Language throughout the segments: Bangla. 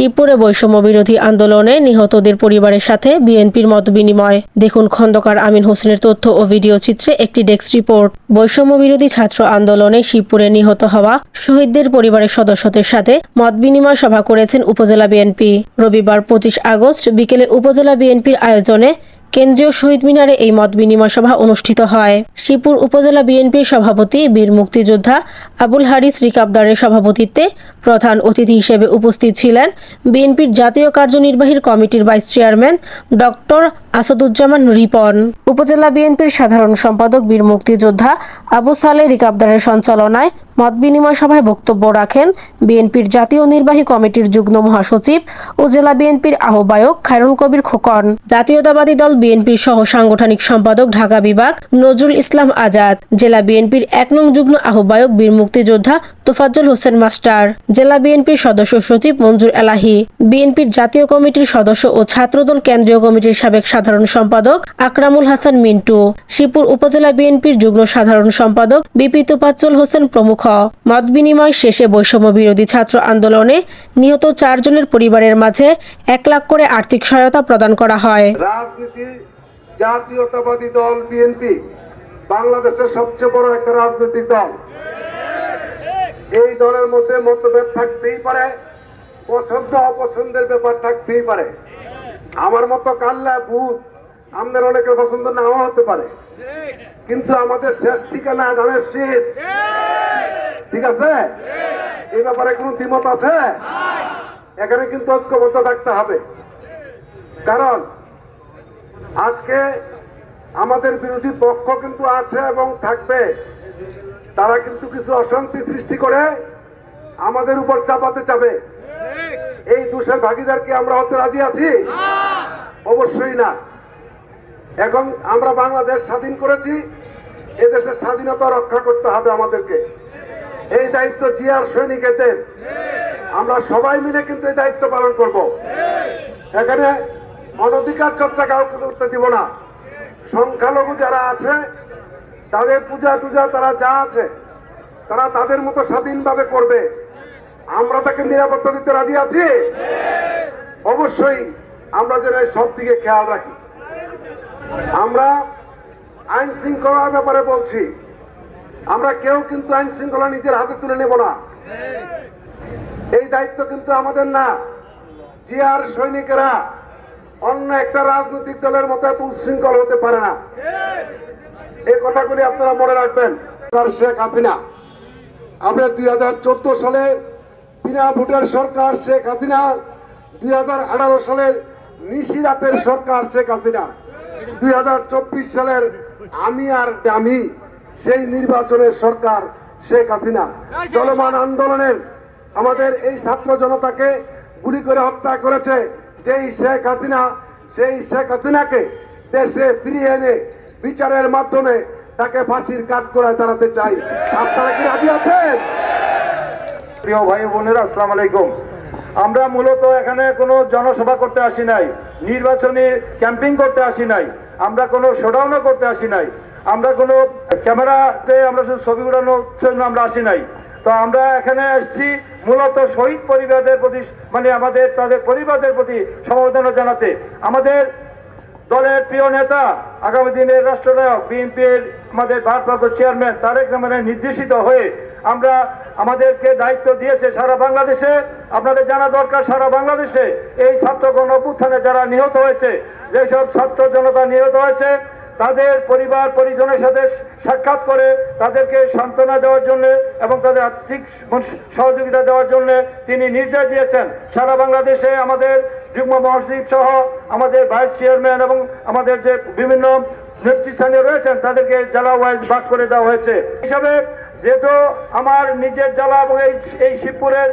শিবপুরে বৈষম্য বিরোধী আন্দোলনে নিহতদের পরিবারের সাথে বিএনপির মত বিনিময়। দেখুন খন্দকার আমিন হোসেনের তথ্য ও ভিডিও চিত্রে একটি ডেস্ক রিপোর্ট। বৈষম্য বিরোধী ছাত্র আন্দোলনে শিবপুরে নিহত হওয়া শহীদদের পরিবারের সদস্যদের সাথে মত বিনিময় সভা করেছেন উপজেলা বিএনপি। রবিবার পঁচিশ আগস্ট বিকেলে উপজেলা বিএনপির আয়োজনে কেন্দ্রীয় শহীদ মিনারে এই মত বিনিময় সভা অনুষ্ঠিত হয়। শিবপুর উপজেলা বিএনপির সভাপতি, বীর মুক্তিযোদ্ধা আবুল হারিস রিকাবদারের সভাপতিত্বে প্রধান অতিথি হিসেবে উপস্থিত ছিলেন বিএনপির জাতীয় কার্যনির্বাহীর কমিটির vice chairman doctor Asaduzzaman Ripon. উপজেলা বিএনপির সাধারণ সম্পাদক, বীর মুক্তিযোদ্ধা আবু সালে রিকাবদারের সঞ্চালনায় মত বিনিময় সভায় বক্তব্য রাখেন বিএনপির জাতীয় নির্বাহী কমিটির যুগ্ম মহাসচিব ও জেলা বিএনপির আহ্বায়ক খায়রুল কবির খোকন। জাতীয়তাবাদী দল বিএনপির সহ সাংগঠনিক সম্পাদক ঢাকা বিভাগ নজরুল ইসলাম আজাদ। জেলা বিএনপির এক নং যুগ্ম আহ্বায়ক বীর মুক্তিযোদ্ধা তোফাজ্জল হোসেন মাস্টার। জেলা বিএনপির সদস্য সচিব মঞ্জুর এলাহি। বিএনপির জাতীয় কমিটির সদস্য ও ছাত্রদল কেন্দ্রীয় কমিটির সাবেক সাধারণ সম্পাদক আকরামুল হাসান মিন্টু। শিবপুর উপজেলা বিএনপির যুগ্ম সাধারণ সম্পাদক বিপি তোফাজ্জল হোসেন প্রমুখ। মত বিনিময় শেষে বৈষম্য বিরোধী ছাত্র আন্দোলনে নিহত চারজনের পরিবারের মাঝে এক লাখ করে আর্থিক সহায়তা প্রদান করা হয়। রাজনীতি, জাতীয়তাবাদী দল, বিএনপি, বাংলাদেশের সবচেয়ে বড় একটা রাজনৈতিক দল। এই দলের মধ্যে মতভেদ থাকতেই পারে, পছন্দ অপছন্দের ব্যাপার থাকতেই পারে। আমার মতো কাল্লা, ভূত আমাদের অনেকের পছন্দ নাও হতে পারে। কিন্তু আমাদের শেষ ঠিকানা ধানের শেষ ঠিক আছে? এই ব্যাপারে কোনো দ্বিমত আছে? এখানে কিন্তু ঐক্যবদ্ধ থাকতে হবে। কারণ আজকে আমাদের বিরোধী পক্ষ কিন্তু আছে এবং থাকবে। তারা কিন্তু কিছু অশান্তি সৃষ্টি করে আমাদের উপর চাপাতে চাবে। এই দোষের ভাগিদার কি আমরা হতে রাজি আছি? অবশ্যই না। এখন আমরা বাংলাদেশ স্বাধীন করেছি, এদেশের স্বাধীনতা রক্ষা করতে হবে আমাদেরকে। এই দায়িত্ব জিয়ার সৈনিকেদের আমরা সবাই মিলে কিন্তু এই দায়িত্ব পালন করব। এখানে অনধিকার চর্চা কাউকে করতে দিব না। সংখ্যালঘু যারা আছে, তাদের পূজা টুজা তারা যা আছে, তারা তাদের মতো স্বাধীনভাবে করবে। আমরা তাকে নিরাপত্তা দিতে রাজি আছি? অবশ্যই আমরা যেন সব দিকে খেয়াল রাখি। আমরা আইন শৃঙ্খলার ব্যাপারে বলছি। আমরা কেউ কিন্তু আইন শৃঙ্খলা নিজের হাতে তুলে নেব না। এই দায়িত্ব কিন্তু আমাদের না। জিয়ার সৈনিকেরা অন্য একটা রাজনৈতিক দলের মতো এত উচ্ছৃঙ্খল হতে পারে না। এই কথাগুলি আপনারা মনে রাখবেন। তার শেখ হাসিনা। আমরা দুই হাজার চোদ্দ সালে বিনা ভোটের সরকার শেখ হাসিনা, দুই হাজার আঠারো সালের নিশিরাতের সরকার শেখ হাসিনা। দুই হাজার চব্বিশ সালের আমি আর ডামি সেই নির্বাচনের সরকার শেখ হাসিনা। চলমান আন্দোলনের আমাদের এই ছাত্র জনতাকে গুলি করে হত্যা করেছে যেই শেখ হাসিনা। সেই শেখ হাসিনাকে দেশে ফিরিয়ে এনে বিচারের মাধ্যমে তাকে ফাঁসির কাঠ করায় দাঁড়াতে চাই। আপনারা কি রাজি আছেন? প্রিয় ভাই বোনেরা, আসসালামু আলাইকুম। আমরা মূলত এখানে কোনো জনসভা করতে আসি নাই, নির্বাচনী ক্যাম্পিং করতে আসি নাই, আমরা কোনো শোডাউনও করতে আসি নাই, আমরা কোনো ক্যামেরাতে আমরা শুধু ছবি উড়ানোর জন্য আমরা আসি নাই। তো আমরা এখানে আসছি মূলত শহীদ পরিবারদের প্রতি মানে আমাদের, তাদের পরিবারদের প্রতি সমবেদনা জানাতে। আমাদের দলের প্রিয় নেতা, আগামী দিনের রাষ্ট্রনায়ক, বিএনপির আমাদের ভারপ্রাপ্ত চেয়ারম্যান তারেক রহমানের নির্দেশিত হয়ে আমরা আমাদেরকে দায়িত্ব দিয়েছে সারা বাংলাদেশে। আপনাদের জানা দরকার, সারা বাংলাদেশে এই ছাত্রগণ অভ্যুত্থানে যারা নিহত হয়েছে, যেসব ছাত্র জনতা নিহত হয়েছে, তাদের পরিবার, পরিজনের সাথে সাক্ষাৎ করে তাদেরকে সান্ত্বনা দেওয়ার জন্য এবং তাদের আর্থিক সহযোগিতা দেওয়ার জন্য তিনি নির্দেশ দিয়েছেন। সারা বাংলাদেশে আমাদের যুগ্ম মহাসচিব সহ আমাদের ভাইস চেয়ারম্যান এবং আমাদের যে বিভিন্ন নেতৃস্থানীয় রয়েছেন, তাদেরকে জেলা ওয়াইজ ভাগ করে দেওয়া হয়েছে। হিসাবে যেহেতু আমার নিজের জেলা এবং এই এই শিবপুরের,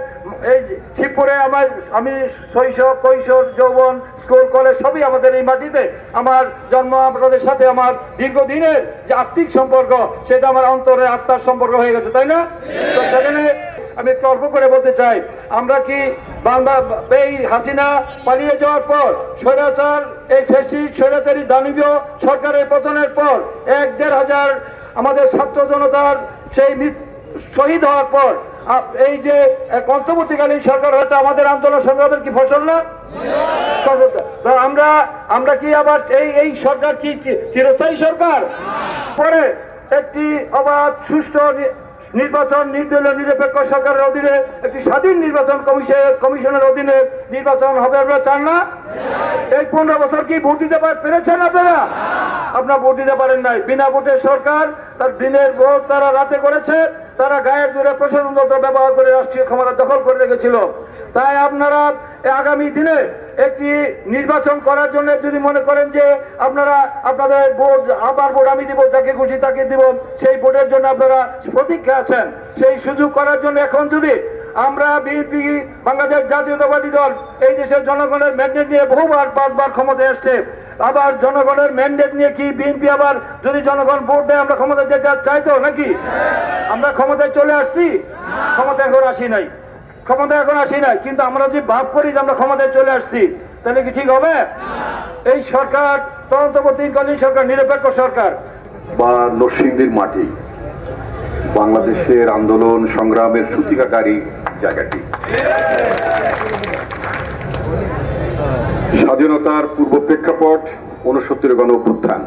এই শিবপুরে আমার আমি শৈশব, কৈশোর, যৌবন, স্কুল, কলেজ সবই আমাদের এই মাটিতে। আমার জন্ম আপনাদের সাথে আমার দীর্ঘদিনের যে আত্মিক সম্পর্ক, সেটা আমার অন্তরে আত্মার সম্পর্ক হয়ে গেছে, তাই না? তো সেখানে আমি অল্প করে বলতে চাই, আমরা কি বাংলা এই হাসিনা পালিয়ে যাওয়ার পর, স্বৈরাচার, এই ফেসিস্ট স্বৈরাচারী দানবীয় সরকারের পতনের পর, এক দেড় হাজার আমাদের ছাত্র জনতার সেই শহীদ হওয়ার পর এই যে অন্তর্বর্তীকালীন সরকার, হয়তো আমাদের আন্দোলন সংগ্রামের কি ফসল না? আমরা আমরা কি আবার এই এই সরকার কি চিরস্থায়ী সরকার? পরে একটি অবাধ, সুষ্ঠু নির্বাচন, নির্দলীয়, নিরপেক্ষ সরকারের অধীনে একটি স্বাধীন নির্বাচন কমিশন, কমিশনের অধীনে নির্বাচন হবে, আপনারা চান না? এই পনেরো বছর কি ভোট দিতে পার- পেরেছেন আপনারা? আপনারা ভোট দিতে পারেন নাই। বিনা ভোটের সরকার তার দিনের ভোট তারা রাতে করেছে। তারা গায়ের জোরে প্রশাসনতন্ত্র ব্যবহার করে রাষ্ট্রীয় ক্ষমতা দখল করে রেখেছিল। তাই আপনারা আগামী দিনে একটি নির্বাচন করার জন্য যদি মনে করেন যে আপনারা আপনাদের ভোট, আবার ভোট আমি দিব, যাকে খুশি তাকে দিব, সেই ভোটের জন্য আপনারা প্রতীক্ষা আছেন। সেই সুযোগ করার জন্য এখন যদি আমরা বিএনপি, বাংলাদেশ জাতীয়তাবাদী দল, এই দেশের জনগণের ম্যান্ডেট নিয়ে বহুবার, পাঁচবার ক্ষমতায় এসছে। আবার জনগণের ম্যান্ডেট নিয়ে কি বিএনপি আবার যদি জনগণ ভোট দেয়, আমরা ক্ষমতা যেতে চাইতো নাকি? আমরা ক্ষমতায় চলে আসছি ক্ষমতা এখন আসি নাই। ক্ষমতা এখন আসি নাই, কিন্তু আমরা যদি ভাব করি যে আমরা ক্ষমতায় চলে আসছি, তাহলে কি ঠিক হবে? এই সরকার তদন্তবর্তীকালীন সরকার, নিরপেক্ষ সরকার। বা নরসিংদীর মাটি, বাংলাদেশের আন্দোলন সংগ্রামের সূতিকাকারী জায়গাটি। স্বাধীনতার পূর্ব প্রেক্ষাপট উনসত্তরের গণ অভ্যুত্থান।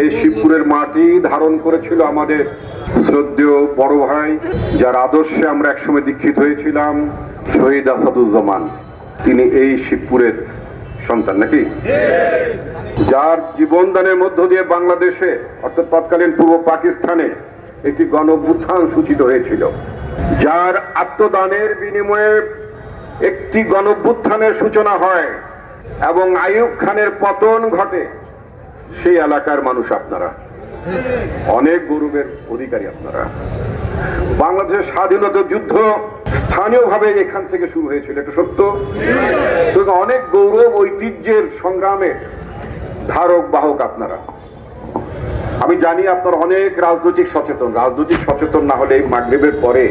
এই শিবপুরের মাটি ধারণ করেছিল আমাদের শ্রদ্ধেয় বড় ভাই, যার আদর্শে আমরা একসময় দীক্ষিত হয়েছিলাম, শহীদ আসাদুজ্জামান। তিনি এই শিবপুরের সন্তান নাকি? যার জীবনদানের মধ্য দিয়ে বাংলাদেশে, অর্থাৎ তৎকালীন পূর্ব পাকিস্তানে, একটি গণ অভ্যুত্থান সূচিত হয়েছিল। যার আত্মদানের বিনিময়ে একটি গণ অভ্যুত্থানের সূচনা হয় এবং আইয়ুব খানের পতন ঘটে সেই এলাকার মানুষ আপনারা। অনেক গৌরবের অধিকারী আপনারা। বাংলাদেশের স্বাধীনতা যুদ্ধ স্থানীয়ভাবে এখান থেকে শুরু হয়েছিল এটা সত্য? অনেক গৌরব ঐতিহ্যের সংগ্রামের ধারক বাহক আপনারা। আমি জানি আপনার অনেক রাজনৈতিক সচেতন। রাজনৈতিক সচেতন না হলে মাগরীবের পরে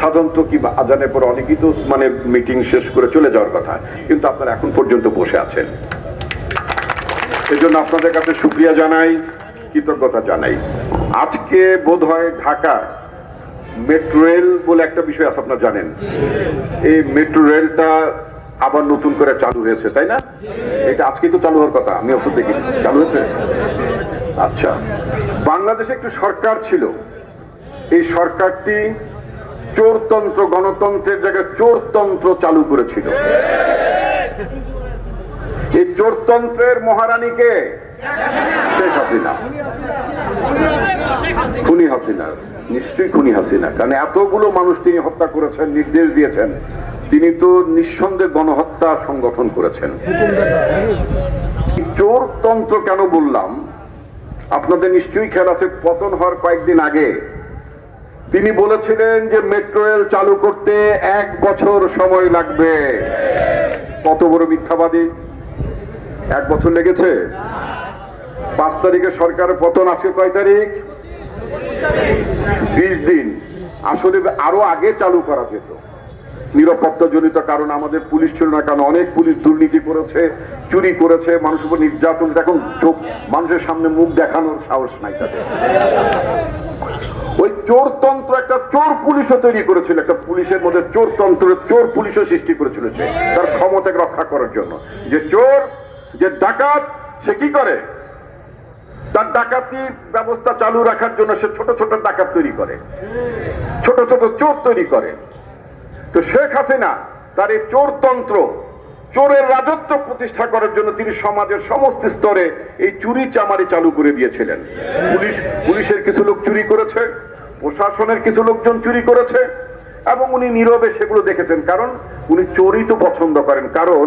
সাধারণত কি আজানের পর অনেকেই তো মানে মিটিং শেষ করে চলে যাওয়ার কথা। কিন্তু আপনারা এখন পর্যন্ত বসে আছেন। এজন্য আপনাদের কাছে সুক্রিয়া জানাই, কৃতজ্ঞতা জানাই। আজকে বোধ হয় ঢাকা মেট্রো রেল বলে একটা বিষয় আছে, আপনারা জানেন। এই মেট্রো রেলটা আবার নতুন করে চালু হয়েছে, তাই না? এটা আজকেই তো চালু হওয়ার কথা, আমি ওষুধ দেখি চালু হয়েছে? আচ্ছা বাংলাদেশে একটু সরকার ছিল। এই সরকারটি চোরতন্ত্র, গণতন্ত্রের জায়গায় চোরতন্ত্র চালু করেছিল। এই চোরতন্ত্রের মহারানীকে শেখ হাসিনা। খুনি হাসিনা, নিশ্চয়ই খুনি হাসিনা। কারণ এতগুলো মানুষ তিনি হত্যা করেছেন, নির্দেশ দিয়েছেন। তিনি তো নিঃসন্দেহে গণহত্যা সংগঠন করেছেন। চোরতন্ত্র কেন বললাম? আপনাদের নিশ্চয়ই খেয়াল আছে, পতন হওয়ার কয়েকদিন আগে। তিনি বলেছিলেন যে মেট্রো রেল চালু করতে এক বছর সময় লাগবে। কত বড় মিথ্যাবাদী। এক বছর লেগেছে? পাঁচ তারিখে সরকারের পতন আজকে কয় তারিখ? বিশ দিন। আসলে আরও আগে চালু করা যেত। নিরাপত্তা জনিত কারণ আমাদের পুলিশ ছিল না, কারণ অনেক পুলিশ দুর্নীতি করেছে, চুরি করেছে, মানুষের উপর নির্যাতন। এখন চোখ, মানুষের সামনে মুখ দেখানোর সাহস নাই তাদের। ওই চোরতন্ত্র একটা চোর পুলিশও তৈরি করেছিল, একটা পুলিশের মধ্যে চোরতন্ত্র চোর পুলিশও সৃষ্টি করেছিল সে, তার ক্ষমতাকে রক্ষা করার জন্য। যে চোর, যে ডাকাত, সে কি করে? তার ডাকাতি ব্যবস্থা চালু রাখার জন্য সে ছোট ছোট ডাকাত তৈরি করে। ছোট ছোট চোর তৈরি করে। তো শেখ হাসিনা তার এই চোরতন্ত্র, চোরের রাজত্ব প্রতিষ্ঠা করার জন্য তিনি সমাজের সমস্ত স্তরে এই চুরি চামারি চালু করে দিয়েছিলেন। পুলিশ, পুলিশের কিছু লোক চুরি করেছে, প্রশাসনের কিছু লোকজন চুরি করেছে, এবং উনি নীরবে সেগুলো দেখেছেন। কারণ উনি চোরই তো পছন্দ করেন। কারণ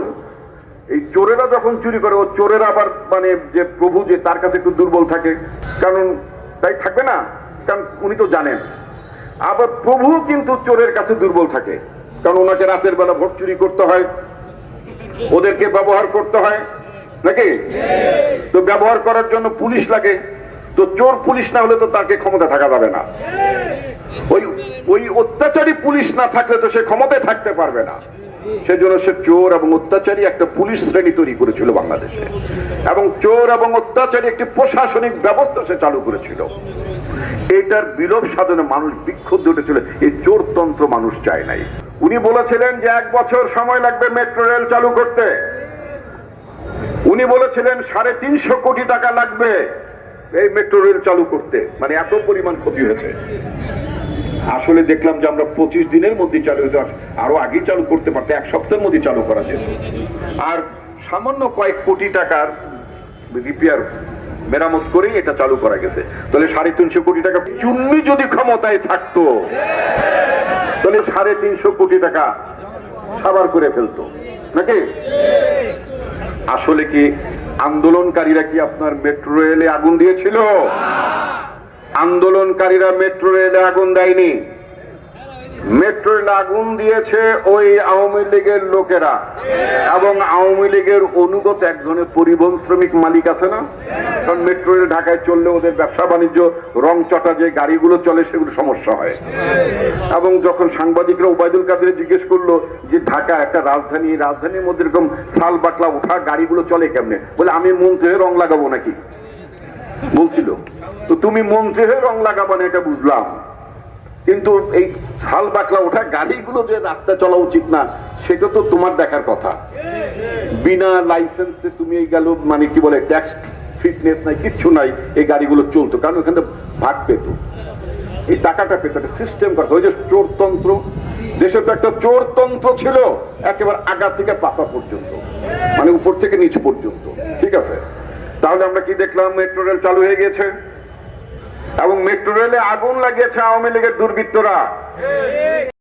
এই চোরেরা যখন চুরি করে, ও চোরেরা আবার মানে যে প্রভু যে তার কাছে একটু দুর্বল থাকে। কারণ তাই থাকবে না? কারণ উনি তো জানেন। আবার প্রভু কিন্তু চোরের কাছে দুর্বল থাকে। কারণ ওনাকে রাতের বেলা ভোট চুরি করতে হয়। ওদেরকে ব্যবহার করতে হয়। নাকি? তো ব্যবহার করার জন্য পুলিশ লাগে। তো চোর পুলিশ না হলে তো তাকে ক্ষমতা থাকা যাবে না। ওই ওই অত্যাচারী পুলিশ না থাকলে তো সে ক্ষমতায় থাকতে পারবে না। সেজন্য সে চোর এবং অত্যাচারী একটা পুলিশ শ্রেণি তৈরি করেছিল বাংলাদেশে। এবং চোর এবং অত্যাচারী একটি প্রশাসনিক ব্যবস্থা সে চালু করেছিল। এটার বিলোপ সাধনে মানুষ বিক্ষুব্ধ উঠেছিল এই চোরতন্ত্র মানুষ চায় নাই। উনি বলেছিলেন যে এক বছর সময় লাগবে মেট্রো রেল চালু করতে। উনি বলেছিলেন সাড়ে তিনশো কোটি টাকা লাগবে এই মেট্রো রেল চালু করতে। মানে এত পরিমাণ ক্ষতি হয়েছে। আসলে দেখলাম যে আমরা পঁচিশ দিনের মধ্যে চালু হয়েছে, আরও আগেই চালু করতে পারতে, এক সপ্তাহের মধ্যে চালু করা যেত। আর সামান্য কয়েক কোটি টাকার রিপেয়ার মেরামত করেই এটা চালু করা গেছে। তাহলে সাড়ে তিনশো কোটি টাকা চুন্নি যদি ক্ষমতায় থাকতো, তাহলে সাড়ে তিনশো কোটি টাকা সাবার করে ফেলতো। নাকি? আসলে কি আন্দোলনকারীরা কি আপনার মেট্রো রেলে আগুন দিয়েছিল? আন্দোলনকারীরা মেট্রো রেলে আগুন দেয়নি। মেট্রো রেলে আগুন দিয়েছে ওই আওয়ামী লীগের লোকেরা। এবং আওয়ামী লীগের অনুগত এক ধরনের পরিবহন শ্রমিক মালিক আছে না? কারণ মেট্রো রেল ঢাকায় চললে ওদের ব্যবসা বাণিজ্য, রং চটা যে গাড়িগুলো চলে সেগুলো সমস্যা হয়। এবং যখন সাংবাদিকরা ওবায়দুল কাদের জিজ্ঞেস করল যে ঢাকা একটা রাজধানী রাজধানীর মধ্যে এরকম সাল বাকলা ওঠা গাড়িগুলো চলে কেমনে? বলে, আমি মন্ত্রী রং লাগাবো নাকি? বলছিল। তো তুমি মন্ত্রী হয়ে রং লাগাবো না, এটা বুঝলাম। কিন্তু এই ছাল বাকলা ওঠা গাড়িগুলো যে রাস্তা চলা উচিত না, সেটা তো তোমার দেখার কথা। বিনা লাইসেন্সে তুমি এই গেল মানে কি বলে ট্যাক্স ফিটনেস নাই, কিচ্ছু নাই, এই গাড়িগুলো চলতো, কারণ ওখানে ভাগ পেত। এই টাকাটা পেত, একটা সিস্টেম করা, ওই যে চোরতন্ত্র, দেশে তো একটা চোরতন্ত্র ছিল, একেবারে আগা থেকে পাশা পর্যন্ত মানে উপর থেকে নিচ পর্যন্ত, ঠিক আছে? তাহলে আমরা কি দেখলাম মেট্রো রেল চালু হয়ে গেছে। এবং মেট্রো রেলে আগুন লাগিয়েছে আওয়ামী লীগের দুর্বৃত্তরা।